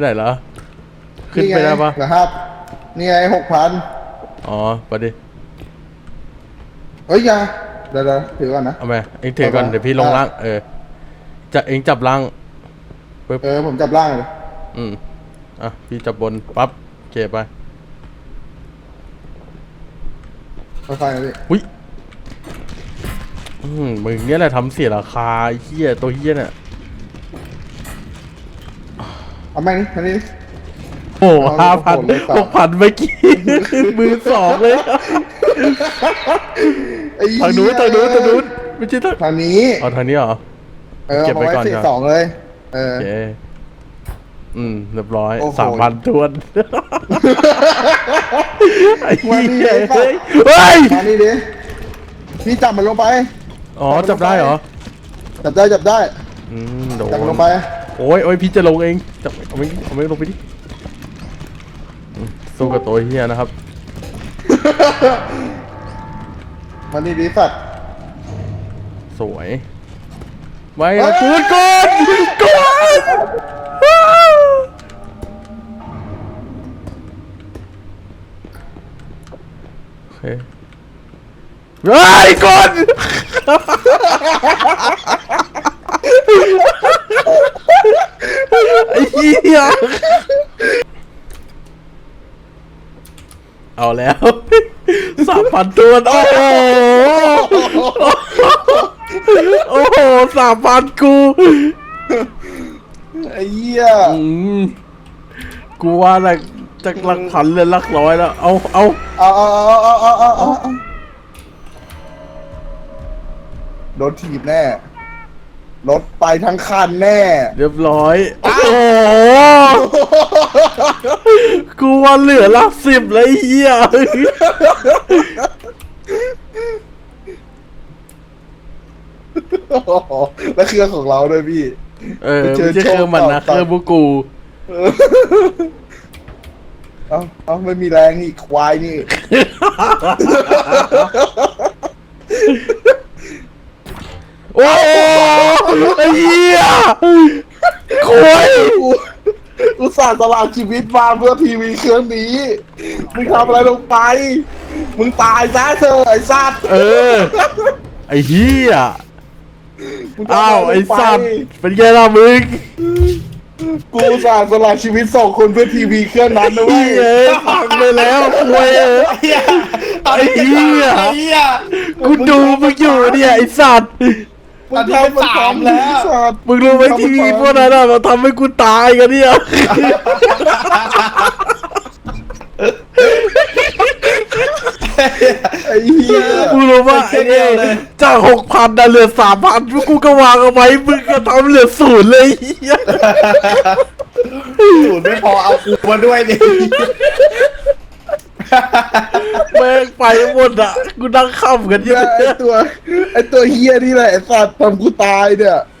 ไหนแล้วขึ้นไปได้ปะเหรอครับ นี่ไงหกพันอ๋อไปดิเฮ้ยอยาเดี๋ยวเดี๋ยวถือก่อนนะ เอาไปเองถือก่อนเอาไป เดี๋ยวพี่ลงล่างเออจะเองจับล่างปึ๊บเออผมจับล่างเลยอืมอะพี่จับบนปั๊บเก็บไปค่อยๆนะพี่อุ้ยอืมมึงเนี่ยแหละทำเสียราคาไอ้เหี้ยตัวเหี้ยเนี่ย เอาแม่งนี่อันนี้โอ้เอาห้าพันโอ้โหเลยสามหกพันเมื่อกี้ มือสองเลย ไอ้เหี้ยทางนู้นทางนู้นทางนู้นไม่ใช่ทางทางนี้เอาทางนี้เหรอ เออเก็บเอาไว้ไว้ก่อนสี่ครับสองเลยเออ โอเคอืมเรียบร้อยโอ้โหสามพันทวนไอ้วันนี้เหี้ยไอ้สัเฮ้ตยว์เฮ้ยมานี่ดิพี่จับมันลงไป อ๋อจับได้เหรอจับได้จับได้ อืมโดนจับมันลงไป โอ้ยโอ้ยพี่จะลงเองจับเอาไม่เอาไม่ลงไปดิอืมสู้กับตัวเฮียนะครับมานี่ดิสัตว์สวยไว้นะกูดกูดกูดโอเคเฮ้ยกดไอ้เหี้ย เอาแล้วสามพันตัวโอ้โหโอ้โหสามพันกูไอ้เหี้ยอืมกูว่าแหละจากหลักพันเลยหลักร้อยแล้วเอาเอาเอาเอาเอาเอาเอาเอาเอาเอาโดนถีบแน่ รถไปทั้งคันแน่ เรียบร้อย โอ้โห กูว่าเหลือหลักสิบเลยไอ้เฮียโอ้โหแล้วเครื่องของเราด้วยพี่ เออไปเจอไม่ใช่เครื่องมันนะโชคต่อเครื่องบุกูเอาเอาไม่มีแรงอีกควายนี่ โอ้โหไอ้เฮียโคุยกูอุตส่าห์สละชีวิตมาเพื่อทีวีเครื่องนี้ มึงทำอะไรลงไป มึงตายซะเถอะไอ้สัตว์เออ ไอ้เฮียมึงทำะรอ้าวลงปไอ้สัตว์เป็นไงล่ะมึงกูอุตส่าห์สละชีวิตสองคนเพื่อทีวีเครื่องนั้นนะเว้เฮ้ยยเอ้ยพังไปแล้วคุยเอ้ยไอ้เหี้ย ไอ้เหี้ย กูดูมึงอยู่เนี่ยไอ้สัตว์ มึงทำมันสามทำแล้วไอ้สัตว์มึงรู้ไหมทีวีพวกนั้นอะมันทำให้กูตายกันเนี่ยไอ้เหี้ยมึงรู้ว่าไอ้เนี่ยจากหกพันนะเหลือสามพันกูก็วางเอาไว้มึงก็ทำเหลือศูนย์เลยไอ้เหี้ยสูตรไม่พอเอากูมาด้วยดิ แม่งไปหมดอะ กูนั่งข้ามกันเยเนี่ยอะ ไอตัวไอตัวเฮียนี่แหละไอสัตว์ทำกูตายเนี่ย